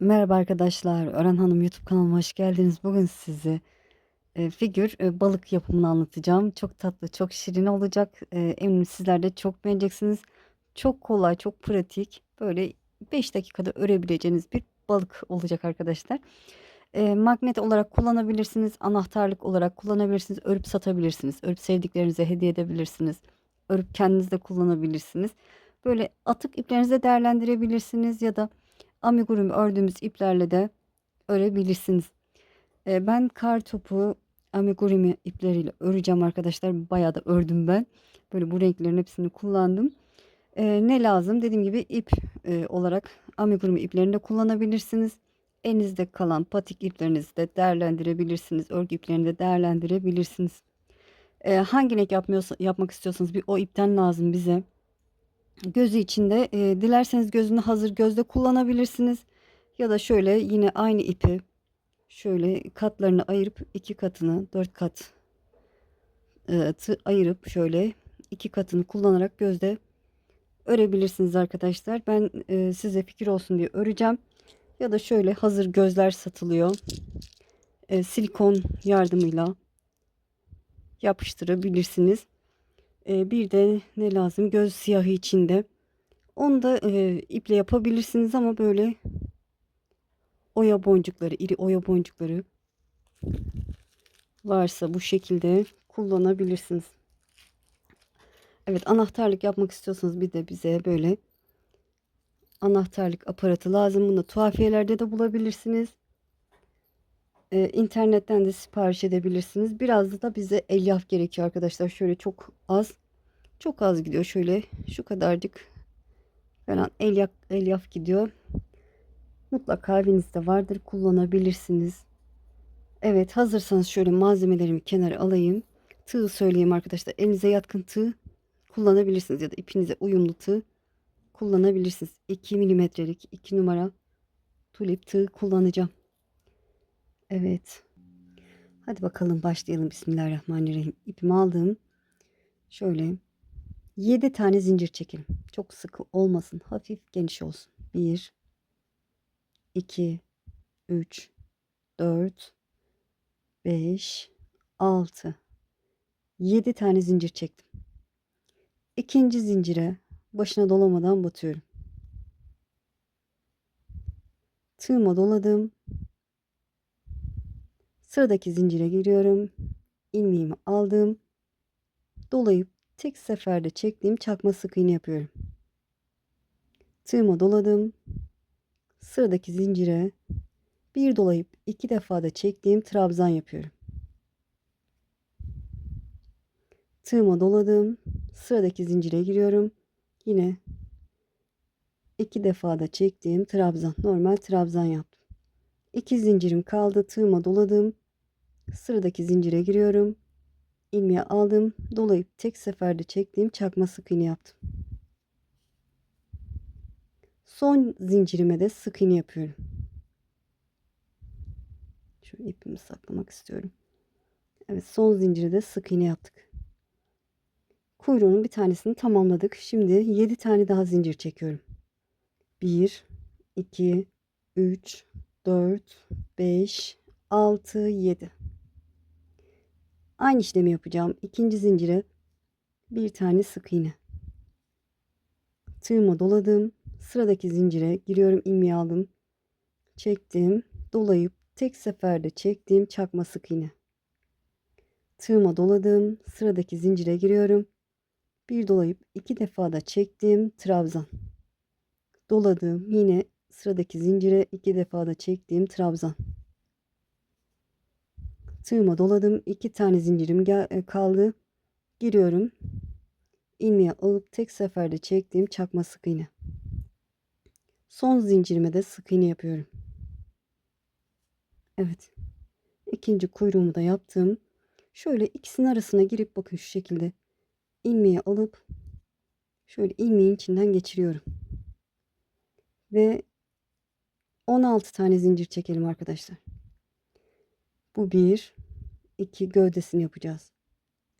Merhaba arkadaşlar, Ören Hanım YouTube kanalıma hoş geldiniz. Bugün size e, figür e, balık yapımını anlatacağım. Çok tatlı, çok şirin olacak. E, eminim sizler de çok beğeneceksiniz. Çok kolay, çok pratik. Böyle 5 dakikada örebileceğiniz bir balık olacak arkadaşlar. E, magnet olarak kullanabilirsiniz, anahtarlık olarak kullanabilirsiniz, örüp satabilirsiniz, örüp sevdiklerinize hediye edebilirsiniz, örüp kendiniz de kullanabilirsiniz. Böyle atık iplerinizi değerlendirebilirsiniz ya da amigurumi ördüğümüz iplerle de örebilirsiniz. E, ben kar topu amigurumi ipleriyle öreceğim arkadaşlar. Bayağı da ördüm ben. Böyle bu renklerin hepsini kullandım. E, ne lazım? Dediğim gibi ip e, olarak amigurumi iplerini de kullanabilirsiniz. Elinizde kalan patik iplerinizi de değerlendirebilirsiniz. Örgü iplerini de değerlendirebilirsiniz. E, hangi renk yapmıyorsa, yapmak istiyorsanız bir o ipten lazım bize. Gözü içinde e, dilerseniz gözünü hazır gözde kullanabilirsiniz. Ya da şöyle yine aynı ipi şöyle katlarını ayırıp iki katını dört kat e, tı ayırıp şöyle iki katını kullanarak gözde örebilirsiniz arkadaşlar. Ben e, size fikir olsun diye öreceğim. Ya da şöyle hazır gözler satılıyor. E, silikon yardımıyla yapıştırabilirsiniz. E, bir de ne lazım? Göz siyahı içinde. Onu da e, iple yapabilirsiniz ama böyle oya boncukları, iri oya boncukları varsa bu şekilde kullanabilirsiniz. Evet anahtarlık yapmak istiyorsanız bir de bize böyle anahtarlık aparatı lazım. Bunu tuhafiyelerde de bulabilirsiniz. Ee, internetten de sipariş edebilirsiniz. Biraz da bize elyaf gerekiyor arkadaşlar. Şöyle çok az çok az gidiyor. Şöyle şu kadarcık falan elyaf, elyaf gidiyor. Mutlaka evinizde vardır. Kullanabilirsiniz. Evet hazırsanız şöyle malzemelerimi kenara alayım. Tığ söyleyeyim arkadaşlar. Elinize yatkın tığ kullanabilirsiniz. Ya da ipinize uyumlu tığ kullanabilirsiniz. 2 milimetrelik 2 numara tulip tığ kullanacağım. Evet. Hadi bakalım başlayalım. Bismillahirrahmanirrahim. İpimi aldım. Şöyle 7 tane zincir çekelim. Çok sıkı olmasın. Hafif geniş olsun. 1 2 3 4 5 6 7 tane zincir çektim. İkinci zincire başına dolamadan batıyorum. Tığıma doladım. Sıradaki zincire giriyorum. ilmeğimi aldım. Dolayıp tek seferde çektiğim çakma sık iğne yapıyorum. Tığıma doladım. Sıradaki zincire bir dolayıp iki defa da çektiğim trabzan yapıyorum. Tığıma doladım. Sıradaki zincire giriyorum. Yine iki defa da çektiğim trabzan. Normal trabzan yaptım. İki zincirim kaldı. Tığıma doladım. Sıradaki zincire giriyorum. ilmeği aldım. Dolayıp tek seferde çektiğim çakma sık iğne yaptım. Son zincirime de sık iğne yapıyorum. Şu ipimi saklamak istiyorum. Evet son zincire de sık iğne yaptık. Kuyruğunun bir tanesini tamamladık. Şimdi 7 tane daha zincir çekiyorum. 1 2 3 4 5 6 7 Aynı işlemi yapacağım. İkinci zincire bir tane sık iğne. Tığıma doladım. Sıradaki zincire giriyorum. ilmeği aldım. Çektim. Dolayıp tek seferde çektiğim çakma sık iğne. Tığıma doladım. Sıradaki zincire giriyorum. Bir dolayıp iki defa da çektiğim trabzan. Doladım. Yine sıradaki zincire iki defa da çektiğim trabzan. Tığıma doladım. iki tane zincirim e, kaldı. Giriyorum. ilmeği alıp tek seferde çektiğim çakma sık iğne. Son zincirime de sık iğne yapıyorum. Evet. İkinci kuyruğumu da yaptım. Şöyle ikisinin arasına girip bakın şu şekilde ilmeği alıp şöyle ilmeğin içinden geçiriyorum. Ve 16 tane zincir çekelim arkadaşlar. Bu bir, iki gövdesini yapacağız.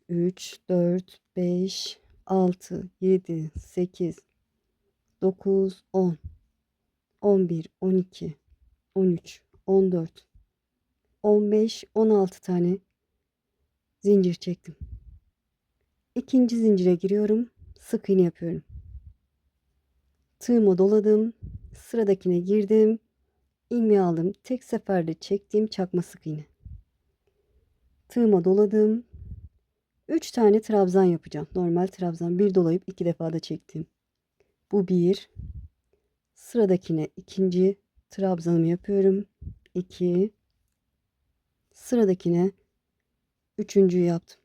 3, 4, 5, 6, 7, 8, 9, 10, 11, 12, 13, 14, 15, 16 tane zincir çektim. İkinci zincire giriyorum. Sık iğne yapıyorum. Tığımı doladım. Sıradakine girdim. ilmeği aldım. Tek seferde çektiğim çakma sık iğne. Tığıma doladım. 3 tane trabzan yapacağım. Normal trabzan. Bir dolayıp iki defa da çektim. Bu bir. Sıradakine ikinci trabzanımı yapıyorum. 2 Sıradakine üçüncüyü yaptım.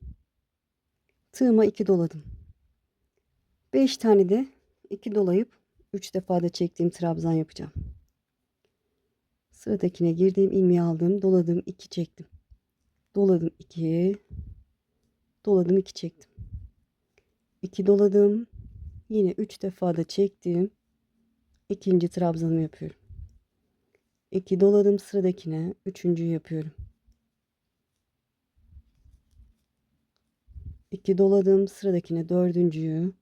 Tığıma 2 doladım. 5 tane de 2 dolayıp 3 defa da çektiğim trabzan yapacağım. Sıradakine girdiğim ilmeği aldım, doladım, 2 çektim. Doladım 2. Doladım 2 çektim. 2 doladım. Yine 3 defa da çektim. İkinci trabzanımı yapıyorum. 2 doladım sıradakine, üçüncüyü yapıyorum. 2 doladım sıradakine dördüncüyü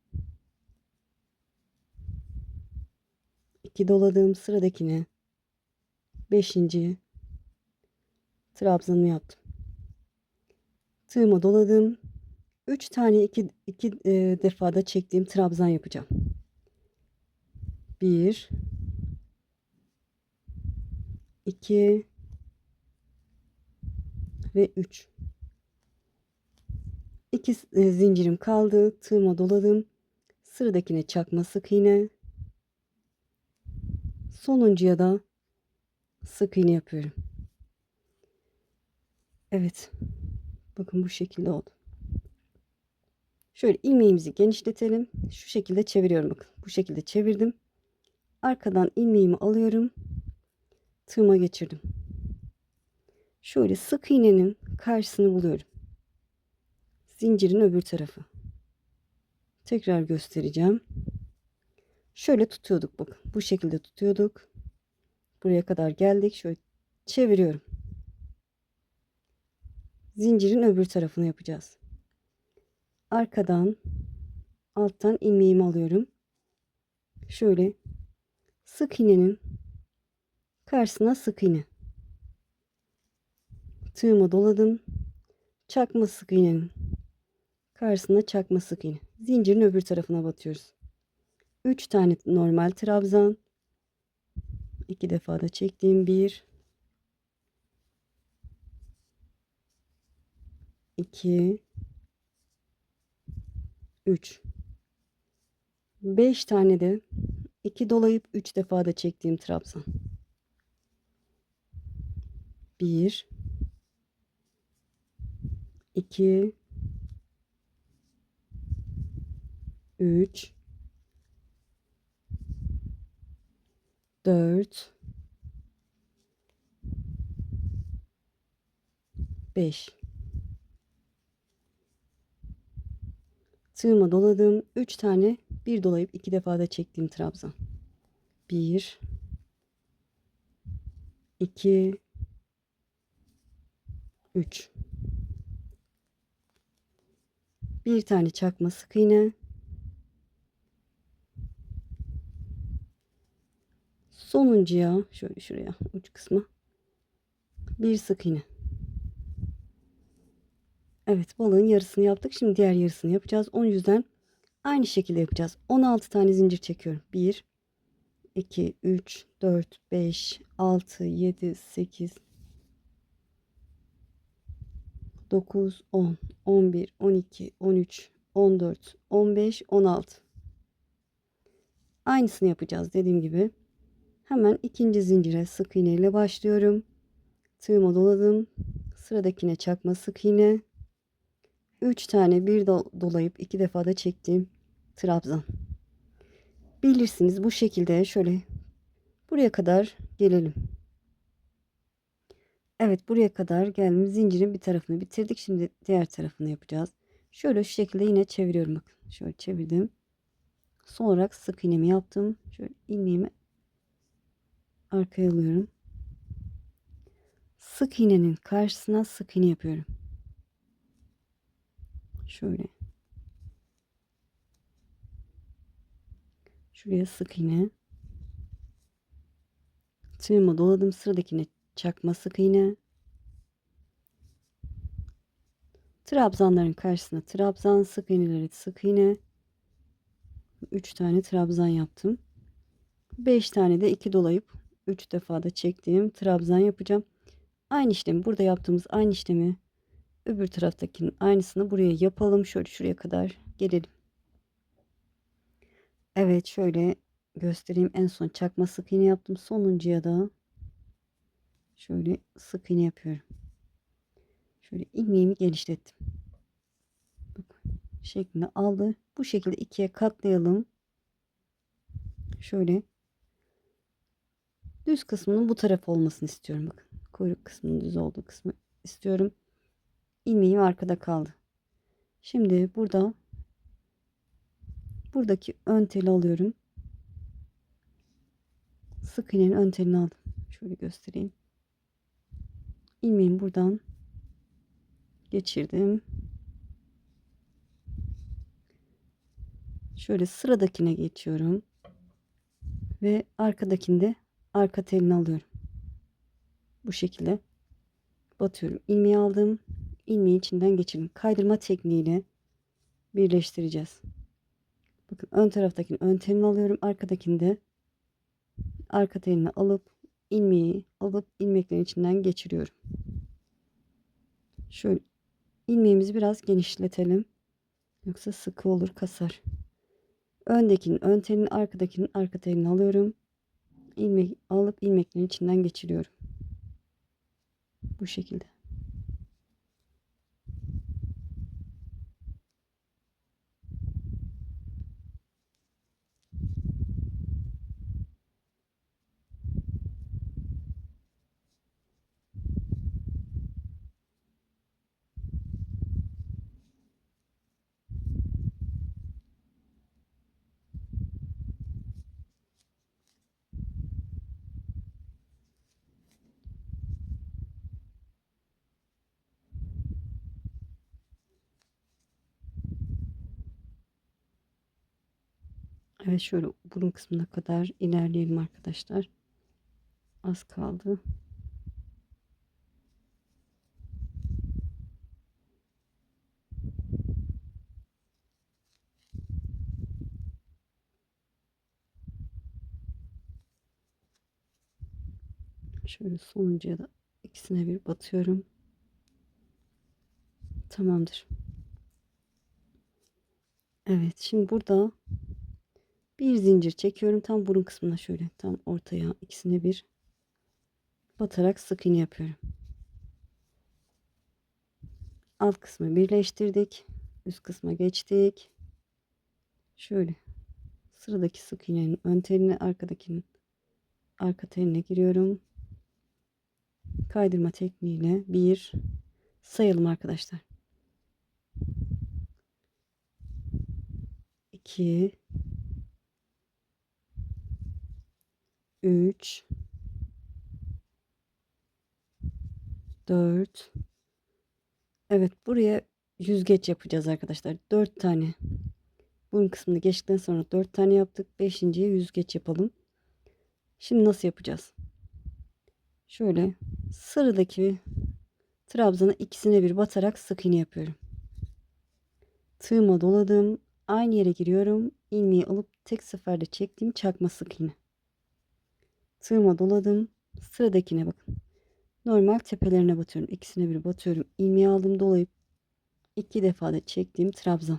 2 doladım sıradakine beşinci trabzanımı yaptım. Tığıma doladım. 3 tane 2 2 e, defada çektiğim trabzan yapacağım. 1 2 ve 3 2 e, zincirim kaldı. Tığıma doladım. Sıradakine çakma sık iğne. Sonuncuya da sık iğne yapıyorum. Evet. Bakın bu şekilde oldu. Şöyle ilmeğimizi genişletelim. Şu şekilde çeviriyorum bakın. Bu şekilde çevirdim. Arkadan ilmeğimi alıyorum. Tığıma geçirdim. Şöyle sık iğnenin karşısını buluyorum. Zincirin öbür tarafı. Tekrar göstereceğim. Şöyle tutuyorduk bakın. Bu şekilde tutuyorduk. Buraya kadar geldik. Şöyle çeviriyorum. Zincirin öbür tarafını yapacağız. Arkadan alttan ilmeğimi alıyorum. Şöyle sık iğnenin karşısına sık iğne. Tığımı doladım. Çakma sık iğnenin karşısına çakma sık iğne. Zincirin öbür tarafına batıyoruz. 3 tane normal trabzan. 2 defa da çektiğim 1 2 3 5 tane de 2 dolayıp 3 defa da çektiğim trabzan. 1 2 3 4 5 Tığıma doladım. 3 tane bir dolayıp iki defa da çektiğim trabzan. 1 2 3 Bir tane çakma sık iğne. Sonuncuya şöyle şuraya uç kısmı bir sık iğne. Evet balığın yarısını yaptık. Şimdi diğer yarısını yapacağız. O yüzden aynı şekilde yapacağız. 16 tane zincir çekiyorum. 1 2 3 4 5 6 7 8 9 10 11 12 13 14 15 16 Aynısını yapacağız dediğim gibi. Hemen ikinci zincire sık iğne ile başlıyorum. Tığıma doladım. Sıradakine çakma sık iğne. 3 tane bir dolayıp iki defa da çektiğim trabzan. Bilirsiniz bu şekilde şöyle buraya kadar gelelim. Evet buraya kadar geldim. Zincirin bir tarafını bitirdik. Şimdi diğer tarafını yapacağız. Şöyle şu şekilde yine çeviriyorum. Bakın şöyle çevirdim. Son olarak sık iğnemi yaptım. Şöyle ilmeğimi arkaya alıyorum. Sık iğnenin karşısına sık iğne yapıyorum. Şöyle. Şuraya sık iğne. Tığıma doladım. Sıradakine çakma sık iğne. Trabzanların karşısına trabzan, sık iğneleri sık iğne. 3 tane trabzan yaptım. 5 tane de 2 dolayıp 3 defa da çektiğim trabzan yapacağım. Aynı işlemi burada yaptığımız aynı işlemi öbür taraftakinin aynısını buraya yapalım. Şöyle şuraya kadar gelelim. Evet şöyle göstereyim. En son çakma sık iğne yaptım. Sonuncuya da şöyle sık iğne yapıyorum. Şöyle ilmeğimi genişlettim. Bak, şeklinde aldı. Bu şekilde ikiye katlayalım. Şöyle düz kısmının bu taraf olmasını istiyorum. Bakın kuyruk kısmının düz olduğu kısmı istiyorum. İlmeğim arkada kaldı. Şimdi burada buradaki ön teli alıyorum. Sık iğnenin ön telini aldım. Şöyle göstereyim. İlmeğimi buradan geçirdim. Şöyle sıradakine geçiyorum. Ve arkadakinde arka telini alıyorum. Bu şekilde batıyorum. İlmeği aldım. İlmeği içinden geçirdim. Kaydırma tekniğiyle birleştireceğiz. Bakın ön taraftakini ön telini alıyorum. Arkadakinde arka telini alıp ilmeği alıp ilmeklerin içinden geçiriyorum. Şöyle ilmeğimizi biraz genişletelim. Yoksa sıkı olur kasar. Öndekinin ön telini arkadakinin arka telini alıyorum. İlmek alıp ilmeklerin içinden geçiriyorum. Bu şekilde. Evet şöyle burun kısmına kadar ilerleyelim arkadaşlar. Az kaldı. Şöyle sonuncuya da ikisine bir batıyorum. Tamamdır. Evet şimdi burada bir zincir çekiyorum tam burun kısmına şöyle tam ortaya ikisine bir batarak sık iğne yapıyorum. Alt kısmı birleştirdik. Üst kısma geçtik. Şöyle sıradaki sık iğnenin ön teline arkadakinin arka teline giriyorum. Kaydırma tekniğiyle bir sayalım arkadaşlar. 2 3 4 Evet buraya yüzgeç yapacağız arkadaşlar. 4 tane. Burun kısmını geçtikten sonra 4 tane yaptık. 5.ye yüzgeç yapalım. Şimdi nasıl yapacağız? Şöyle sıradaki trabzana ikisine bir batarak sık iğne yapıyorum. Tığıma doladım. Aynı yere giriyorum. ilmeği alıp tek seferde çektiğim çakma sık iğne. Tığıma doladım. Sıradakine bakın. Normal tepelerine batıyorum. İkisine bir batıyorum. ilmeği aldım dolayıp iki defa da çektiğim trabzan.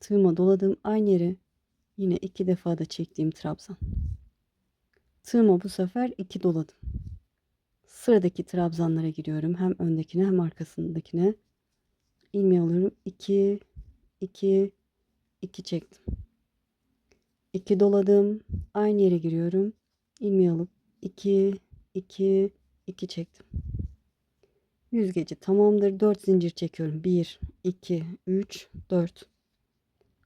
Tığıma doladım. Aynı yere yine iki defa da çektiğim trabzan. Tığıma bu sefer iki doladım. Sıradaki trabzanlara giriyorum. Hem öndekine hem arkasındakine. ilmeği alıyorum. 2 2 2 çektim. 2 doladım. Aynı yere giriyorum. İlmeği alıp 2 2 2 çektim. Yüzgeci tamamdır. 4 zincir çekiyorum. 1 2 3 4.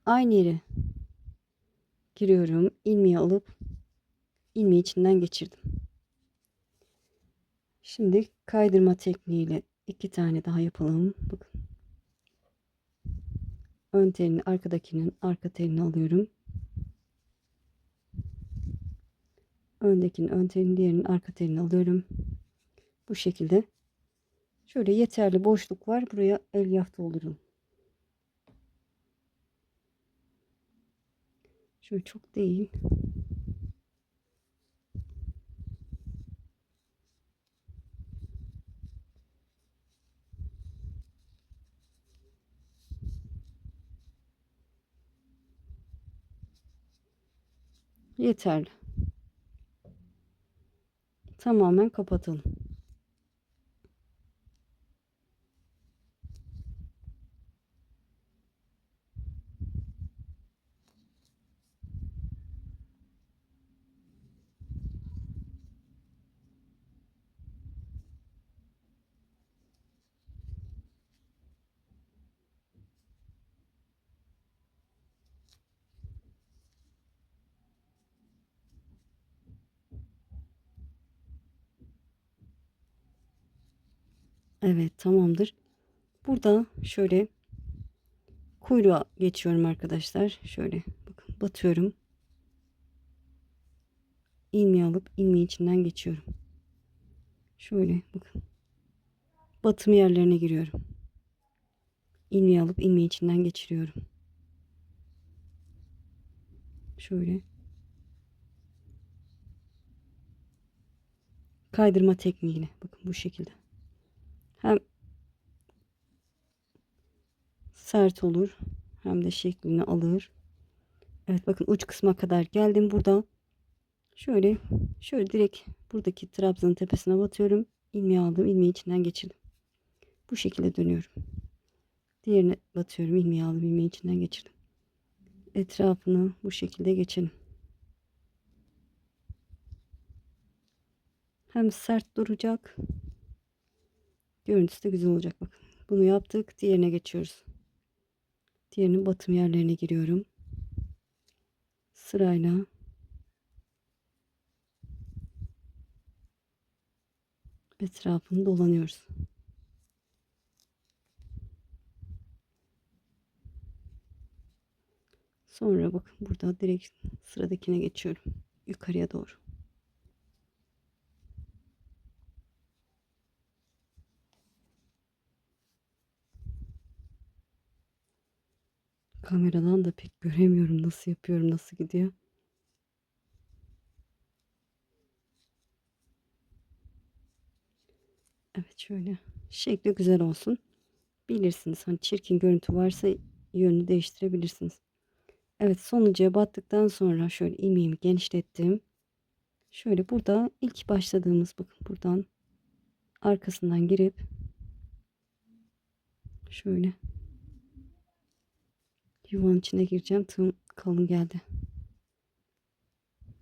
Aynı yere giriyorum. ilmeği alıp ilmeği içinden geçirdim. Şimdi kaydırma tekniğiyle iki tane daha yapalım. Bakın. Ön telini arkadakinin arka telini alıyorum. Öndekinin ön telini, diğerinin arka telini alıyorum. Bu şekilde. Şöyle yeterli boşluk var. Buraya elyaf doldururum. Şöyle çok değil. Yeterli. Tamamen kapatalım. Evet tamamdır. Burada şöyle kuyruğa geçiyorum arkadaşlar. Şöyle bakın batıyorum. ilmeği alıp ilmeği içinden geçiyorum. Şöyle bakın. Batım yerlerine giriyorum. ilmeği alıp ilmeği içinden geçiriyorum. Şöyle. Kaydırma tekniğiyle. Bakın bu şekilde. Hem sert olur hem de şeklini alır. Evet bakın uç kısma kadar geldim. Burada şöyle şöyle direkt buradaki trabzanın tepesine batıyorum. ilmeği aldım. ilmeği içinden geçirdim. Bu şekilde dönüyorum. Diğerine batıyorum. ilmeği aldım. ilmeği içinden geçirdim. Etrafını bu şekilde geçelim. Hem sert duracak. Görüntüsü de güzel olacak. Bakın bunu yaptık. Diğerine geçiyoruz. Diğerinin batım yerlerine giriyorum. Sırayla etrafını dolanıyoruz. Sonra bakın burada direkt sıradakine geçiyorum. Yukarıya doğru. Kameradan da pek göremiyorum nasıl yapıyorum, nasıl gidiyor. Evet şöyle. Şekli güzel olsun. Bilirsiniz hani çirkin görüntü varsa yönünü değiştirebilirsiniz. Evet sonucuya battıktan sonra şöyle ilmeğimi genişlettim. Şöyle burada ilk başladığımız bakın buradan arkasından girip şöyle yuvanın içine gireceğim. Tığım kalın geldi.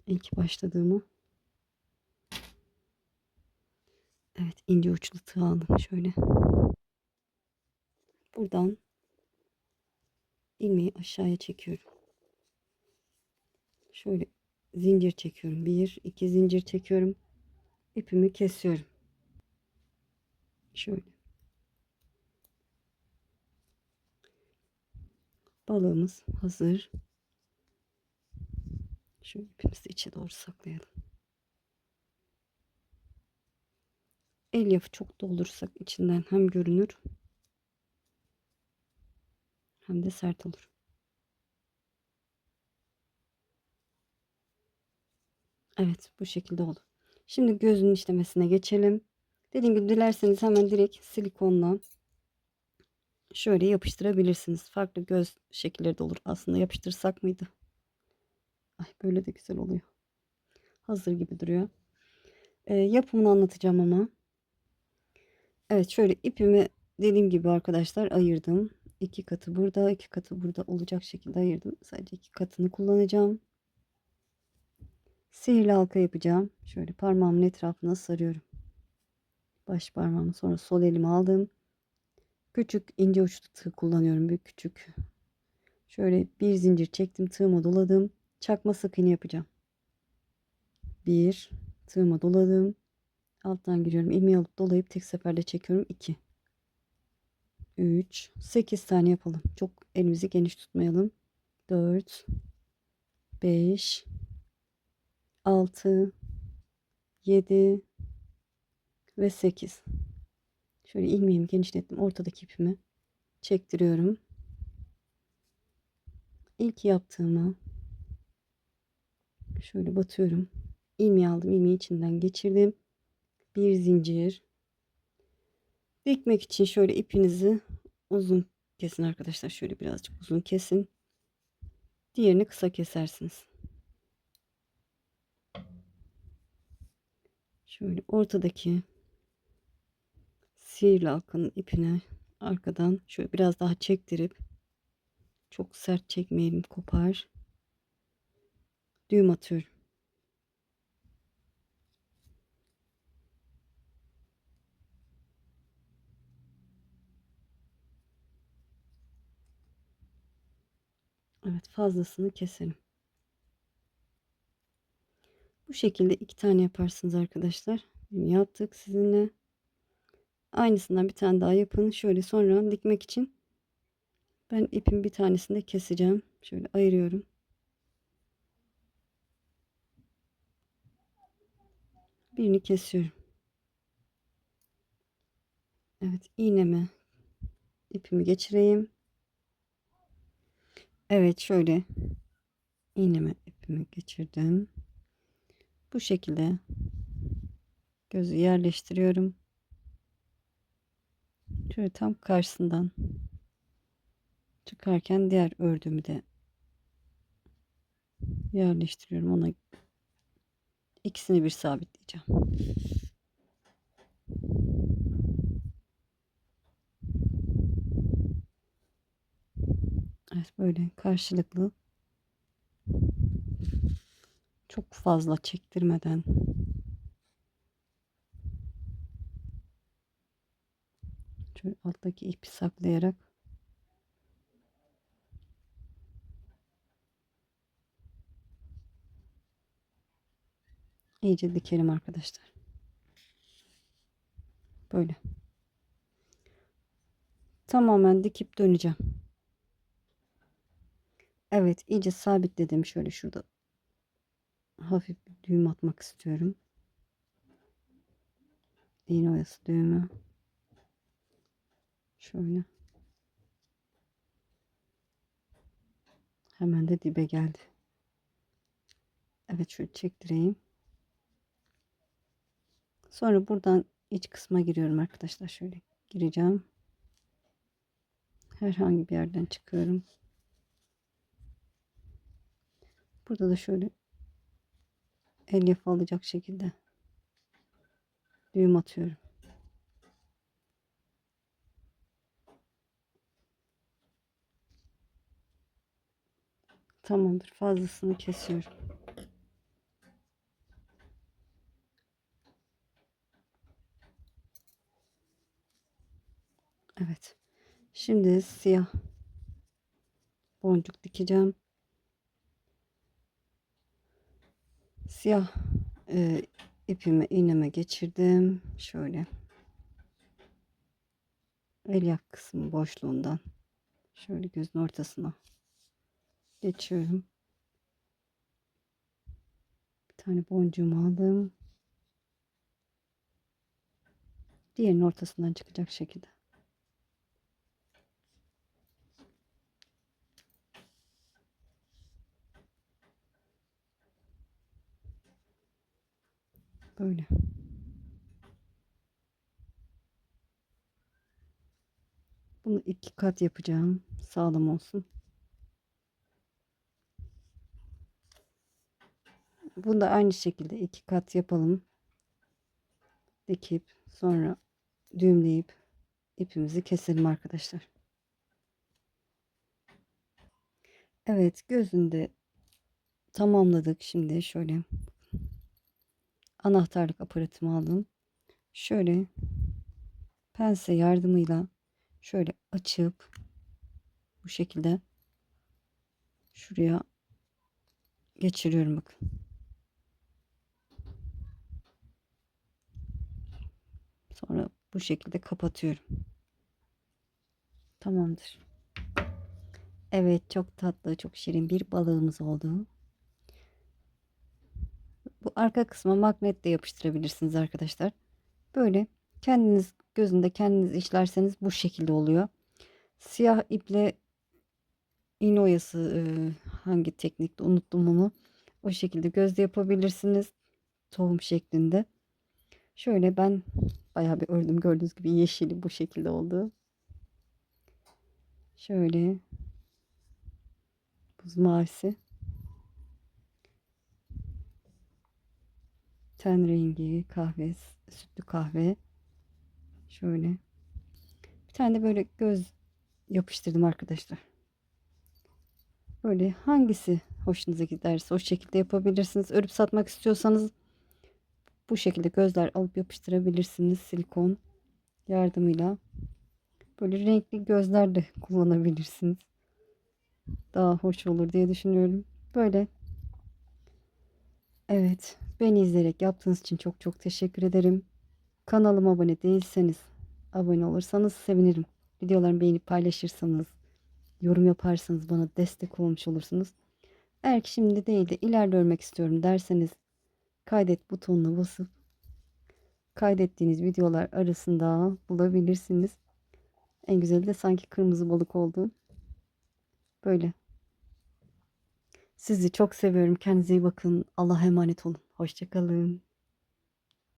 İlk başladığımı. Evet ince uçlu tığ aldım şöyle. Buradan ilmeği aşağıya çekiyorum. Şöyle zincir çekiyorum. Bir, iki zincir çekiyorum. İpimi kesiyorum. Şöyle. Balığımız hazır. Şöyle ipimizi içe doğru saklayalım. Elyafı çok doldurursak içinden hem görünür hem de sert olur. Evet bu şekilde oldu. Şimdi gözün işlemesine geçelim. Dediğim gibi dilerseniz hemen direkt silikonla şöyle yapıştırabilirsiniz. Farklı göz şekilleri de olur. Aslında yapıştırsak mıydı? Ay böyle de güzel oluyor. Hazır gibi duruyor. Ee, yapımını anlatacağım ama. Evet şöyle ipimi dediğim gibi arkadaşlar ayırdım. İki katı burada, iki katı burada olacak şekilde ayırdım. Sadece iki katını kullanacağım. Sihirli halka yapacağım. Şöyle parmağımın etrafına sarıyorum. Baş parmağımı sonra sol elimi aldım. Küçük ince uçlu tığ kullanıyorum. Büyük küçük. Şöyle bir zincir çektim. Tığıma doladım. Çakma sık iğne yapacağım. Bir. Tığıma doladım. Alttan giriyorum. ilmeği alıp dolayıp tek seferde çekiyorum. 2. 3. 8 tane yapalım. Çok elimizi geniş tutmayalım. 4. 5. 6. 7 ve 8. Şöyle ilmeğimi genişlettim. Ortadaki ipimi çektiriyorum. İlk yaptığımı şöyle batıyorum. İlmeği aldım. ilmeği içinden geçirdim. Bir zincir. Dikmek için şöyle ipinizi uzun kesin arkadaşlar. Şöyle birazcık uzun kesin. Diğerini kısa kesersiniz. Şöyle ortadaki sihirli halkanın ipine arkadan şöyle biraz daha çektirip çok sert çekmeyelim kopar. Düğüm atıyorum. Evet fazlasını keselim. Bu şekilde iki tane yaparsınız arkadaşlar. Yaptık sizinle. Aynısından bir tane daha yapın. Şöyle sonra dikmek için ben ipin bir tanesini de keseceğim. Şöyle ayırıyorum. Birini kesiyorum. Evet iğnemi ipimi geçireyim. Evet şöyle iğnemi ipimi geçirdim. Bu şekilde gözü yerleştiriyorum. Şöyle tam karşısından çıkarken diğer ördüğümü de yerleştiriyorum. Ona ikisini bir sabitleyeceğim. Evet böyle karşılıklı çok fazla çektirmeden şöyle alttaki ipi saklayarak iyice dikelim arkadaşlar. Böyle. Tamamen dikip döneceğim. Evet iyice sabitledim. Şöyle şurada hafif bir düğüm atmak istiyorum. İğne oyası düğümü. Şöyle. Hemen de dibe geldi. Evet şöyle çektireyim. Sonra buradan iç kısma giriyorum arkadaşlar. Şöyle gireceğim. Herhangi bir yerden çıkıyorum. Burada da şöyle elyaf alacak şekilde düğüm atıyorum. Tamamdır. Fazlasını kesiyorum. Evet. Şimdi siyah boncuk dikeceğim. Siyah e, ipimi iğneme geçirdim. Şöyle. Elyaf kısmı boşluğundan şöyle gözün ortasına geçiyorum. Bir tane boncuğumu aldım. Diğerinin ortasından çıkacak şekilde. Böyle. Bunu iki kat yapacağım. Sağlam olsun. Bunu da aynı şekilde iki kat yapalım. Dikip sonra düğümleyip ipimizi keselim arkadaşlar. Evet gözünde tamamladık. Şimdi şöyle anahtarlık aparatımı aldım. Şöyle pense yardımıyla şöyle açıp bu şekilde şuraya geçiriyorum bakın. Sonra bu şekilde kapatıyorum. Tamamdır. Evet çok tatlı çok şirin bir balığımız oldu. Bu arka kısma magnet de yapıştırabilirsiniz arkadaşlar. Böyle kendiniz gözünde kendiniz işlerseniz bu şekilde oluyor. Siyah iple iğne oyası hangi teknikte unuttum onu. O şekilde gözde yapabilirsiniz. Tohum şeklinde. Şöyle ben bayağı bir ördüm. Gördüğünüz gibi yeşili bu şekilde oldu. Şöyle buz mavisi. Ten rengi kahve, sütlü kahve. Şöyle. Bir tane de böyle göz yapıştırdım arkadaşlar. Böyle hangisi hoşunuza giderse o şekilde yapabilirsiniz. Örüp satmak istiyorsanız bu şekilde gözler alıp yapıştırabilirsiniz silikon yardımıyla. Böyle renkli gözler de kullanabilirsiniz. Daha hoş olur diye düşünüyorum. Böyle. Evet. Beni izleyerek yaptığınız için çok çok teşekkür ederim. Kanalıma abone değilseniz abone olursanız sevinirim. Videolarımı beğenip paylaşırsanız, yorum yaparsanız bana destek olmuş olursunuz. Eğer ki şimdi değil de ileride örmek istiyorum derseniz kaydet butonuna basıp kaydettiğiniz videolar arasında bulabilirsiniz. En güzeli de sanki kırmızı balık oldu. Böyle. Sizi çok seviyorum. Kendinize iyi bakın. Allah'a emanet olun. Hoşçakalın.